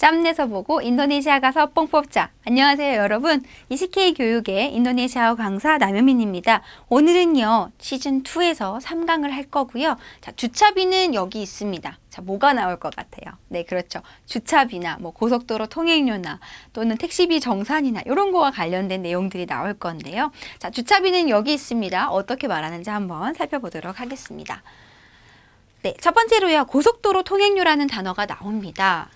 짬내서 보고 인도네시아 가서 뽕 뽑자. 안녕하세요, 여러분. 이시케이 교육의 인도네시아어 강사 남현민입니다. 오늘은요, 시즌2에서 3강을 할 거고요. 자, 주차비는 여기 있습니다. 자, 뭐가 나올 것 같아요? 네, 그렇죠. 주차비나 뭐 고속도로 통행료나 또는 택시비 정산이나 이런 거와 관련된 내용들이 나올 건데요. 자, 주차비는 여기 있습니다. 어떻게 말하는지 한번 살펴보도록 하겠습니다. 네, 첫 번째로요. 고속도로 통행료라는 단어가 나옵니다.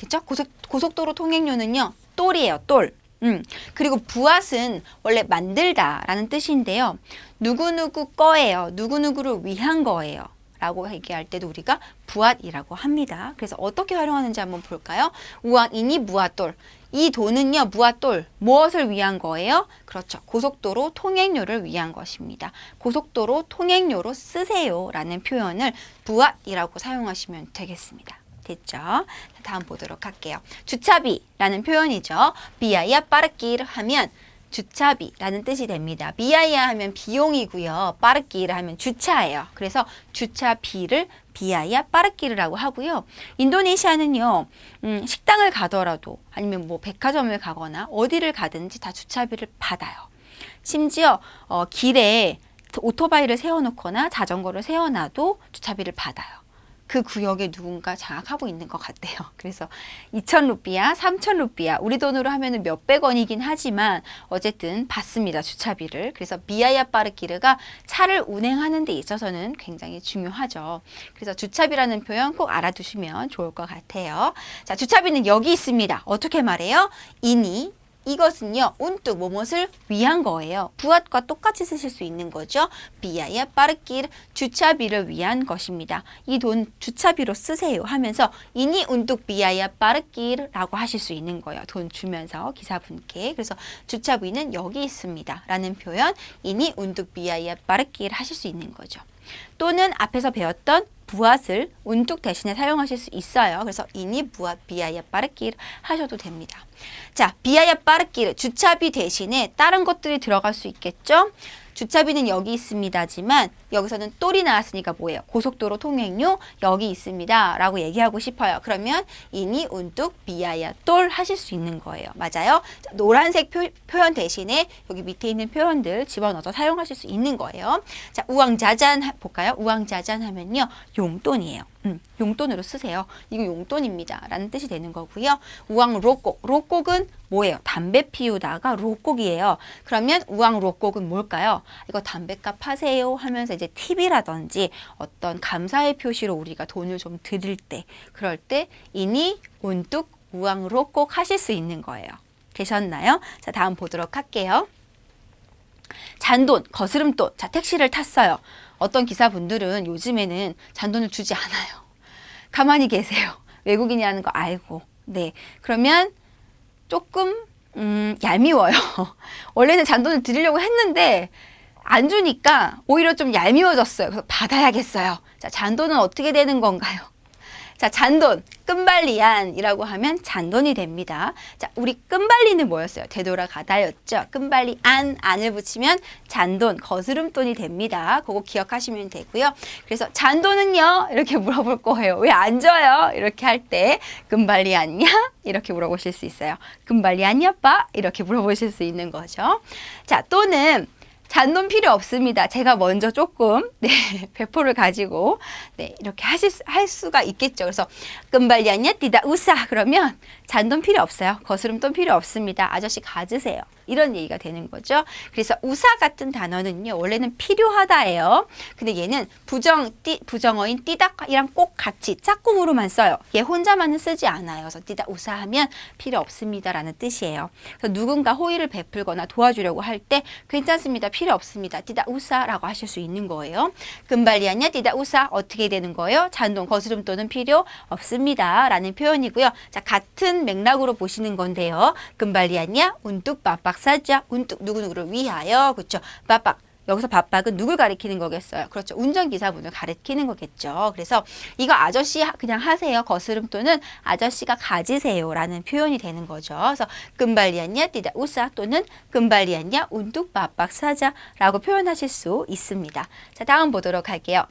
그죠? 고속, 고속도로 통행료는요. 똘이에요, 똘. 음, 그리고 부앗은 원래 만들다라는 뜻인데요. 누구누구 거예요. 누구누구를 위한 거예요. 라고 얘기할 때도 우리가 부앗이라고 합니다. 그래서 어떻게 활용하는지 한번 볼까요? 우왕이니 무아똘. 이 돈은요, 무아똘. 무엇을 위한 거예요? 그렇죠. 고속도로 통행료를 위한 것입니다. 고속도로 통행료로 쓰세요. 라는 표현을 부앗이라고 사용하시면 되겠습니다. 됐죠? 자, 다음 보도록 할게요. 주차비라는 표현이죠. 비아야 빠르기를 하면 주차비라는 뜻이 됩니다. 비아야 하면 비용이고요. 빠르기를 하면 주차예요. 그래서 주차비를 비아야 빠르기르라고 하고요. 인도네시아는요, 음, 식당을 가더라도 아니면 뭐 백화점을 가거나 어디를 가든지 다 주차비를 받아요. 심지어 어, 길에 오토바이를 세워놓거나 자전거를 세워놔도 주차비를 받아요. 그 구역에 누군가 장악하고 있는 것 같아요. 그래서 2천 루피아, 3천 루피아, 우리 돈으로 하면 몇백 원이긴 하지만 어쨌든 받습니다. 주차비를. 그래서 비아야 빠르기르가 차를 운행하는 데 있어서는 굉장히 중요하죠. 그래서 주차비라는 표현 꼭 알아두시면 좋을 것 같아요. 자, 주차비는 여기 있습니다. 어떻게 말해요? 이니, 이것은요, 운뚝 뭐뭇을 위한 거예요. 부앗과 똑같이 쓰실 수 있는 거죠. 비아야 빠르길 주차비를 위한 것입니다. 이 돈 주차비로 쓰세요 하면서 이니 운뚝 비아야 빠르길라고 하실 수 있는 거예요. 돈 주면서 기사분께. 그래서 주차비는 여기 있습니다. 라는 표현 이니 운뚝 비아야 빠르길 하실 수 있는 거죠. 또는 앞에서 배웠던 부앗을 운뚝 대신에 사용하실 수 있어요. 그래서 이니 부앗 비아야 빠르길 하셔도 됩니다. 자, 비아야 빠르길 주차비 대신에 다른 것들이 들어갈 수 있겠죠? 주차비는 여기 있습니다지만 여기서는 똘이 나왔으니까 뭐예요? 고속도로 통행료 여기 있습니다. 라고 얘기하고 싶어요. 그러면 이니 운뚝 비아야 똘 하실 수 있는 거예요. 맞아요? 자, 노란색 표, 현 대신에 여기 밑에 있는 표현들 집어넣어서 사용하실 수 있는 거예요. 자, 우왕자잔 볼까요? 우왕자잔 하면요. 용돈이에요. 음, 용돈으로 쓰세요. 이거 용돈입니다. 라는 뜻이 되는 거고요. 우왕 록곡. 록곡은 뭐예요? 담배 피우다가 록곡이에요. 그러면 우왕 록곡은 뭘까요? 이거 담배값 하세요 하면서 이제 팁이라든지 어떤 감사의 표시로 우리가 돈을 좀 드릴 때 그럴 때 이니 운뚝 우왕 록곡 하실 수 있는 거예요. 되셨나요? 자, 다음 보도록 할게요. 잔돈, 거스름돈. 자, 택시를 탔어요. 어떤 기사분들은 요즘에는 잔돈을 주지 않아요. 가만히 계세요. 외국인이라는 거 알고. 네. 그러면 조금, 음, 얄미워요. 원래는 잔돈을 드리려고 했는데, 안 주니까 오히려 좀 얄미워졌어요. 그래서 받아야겠어요. 자, 잔돈은 어떻게 되는 건가요? 자, 잔돈, 끈발리안이라고 하면 잔돈이 됩니다. 자, 우리 끈발리는 뭐였어요? 되돌아가다였죠. 끈발리 안, 안을 붙이면 잔돈, 거스름돈이 됩니다. 그거 기억하시면 되고요. 그래서 잔돈은요? 이렇게 물어볼 거예요. 왜 안 줘요? 이렇게 할 때 끈발리 안냐? 이렇게 물어보실 수 있어요. 끈발리 안냐, 빠? 이렇게 물어보실 수 있는 거죠. 자, 또는 잔돈 필요 없습니다. 제가 먼저 조금 네, 배포를 가지고 네, 이렇게 하실 수, 할 수가 있겠죠. 그래서 끈발리안냐 띠다 우사 그러면 잔돈 필요 없어요. 거스름돈 필요 없습니다. 아저씨 가지세요. 이런 얘기가 되는 거죠. 그래서 우사 같은 단어는요. 원래는 필요하다예요. 근데 얘는 부정 띠 부정어인 띠다이랑 꼭 같이 짝꿍으로만 써요. 얘 혼자만은 쓰지 않아요. 그래서 띠다 우사 하면 필요 없습니다라는 뜻이에요. 그래서 누군가 호의를 베풀거나 도와주려고 할 때 괜찮습니다. 필요 없습니다. 띠다 우사라고 하실 수 있는 거예요. 금발리아냐 띠다 우사 어떻게 되는 거예요? 잔돈 거스름 돈은 필요 없습니다라는 표현이고요. 자 같은 맥락으로 보시는 건데요. 금발리아냐 운뚝 빠빡 사자 운뚝 누구누구를 위하여 그렇죠. 빠빡 여기서 밥박은 누굴 가리키는 거겠어요? 그렇죠. 운전기사분을 가리키는 거겠죠. 그래서 이거 아저씨 그냥 하세요. 거스름 또는 아저씨가 가지세요 라는 표현이 되는 거죠. 그래서 금발리안냐 띠다 우사 또는 금발리안냐 운뚝 밥박 사자 라고 표현하실 수 있습니다. 자, 다음 보도록 할게요.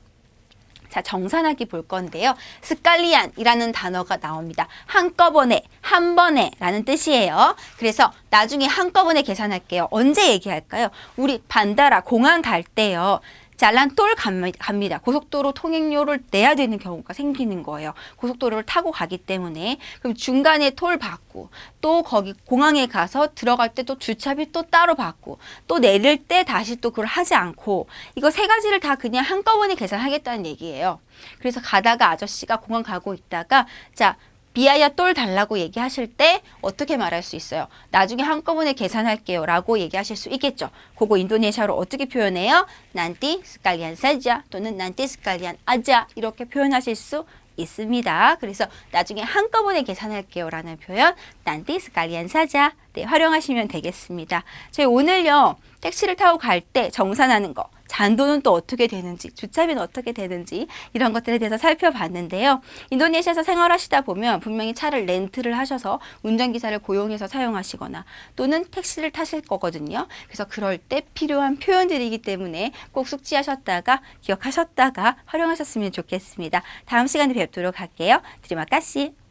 자, 정산하기 볼 건데요. 스칼리안이라는 단어가 나옵니다. 한꺼번에 한 번에 라는 뜻이에요. 그래서 나중에 한꺼번에 계산할게요. 언제 얘기할까요? 우리 반다라 공항 갈 때요. 잘란 똘 갑니- 갑니다. 고속도로 통행료를 내야 되는 경우가 생기는 거예요. 고속도로를 타고 가기 때문에. 그럼 중간에 톨 받고 또 거기 공항에 가서 들어갈 때 또 주차비 또 따로 받고 또 내릴 때 다시 또 그걸 하지 않고 이거 세 가지를 다 그냥 한꺼번에 계산하겠다는 얘기예요. 그래서 가다가 아저씨가 공항 가고 있다가 자 비아야 똘 달라고 얘기하실 때 어떻게 말할 수 있어요? 나중에 한꺼번에 계산할게요 라고 얘기하실 수 있겠죠. 그거 인도네시아로 어떻게 표현해요? 난티 스칼리안 사자 또는 난티 스칼리안 아자 이렇게 표현하실 수 있습니다. 그래서 나중에 한꺼번에 계산할게요 라는 표현 난티 스칼리안 사자 네, 활용하시면 되겠습니다. 저희 오늘요 택시를 타고 갈 때 정산하는 거 잔도는 또 어떻게 되는지, 주차비는 어떻게 되는지 이런 것들에 대해서 살펴봤는데요. 인도네시아에서 생활하시다 보면 분명히 차를 렌트를 하셔서 운전기사를 고용해서 사용하시거나 또는 택시를 타실 거거든요. 그래서 그럴 때 필요한 표현들이기 때문에 꼭 숙지하셨다가 기억하셨다가 활용하셨으면 좋겠습니다. 다음 시간에 뵙도록 할게요. 드리마까시.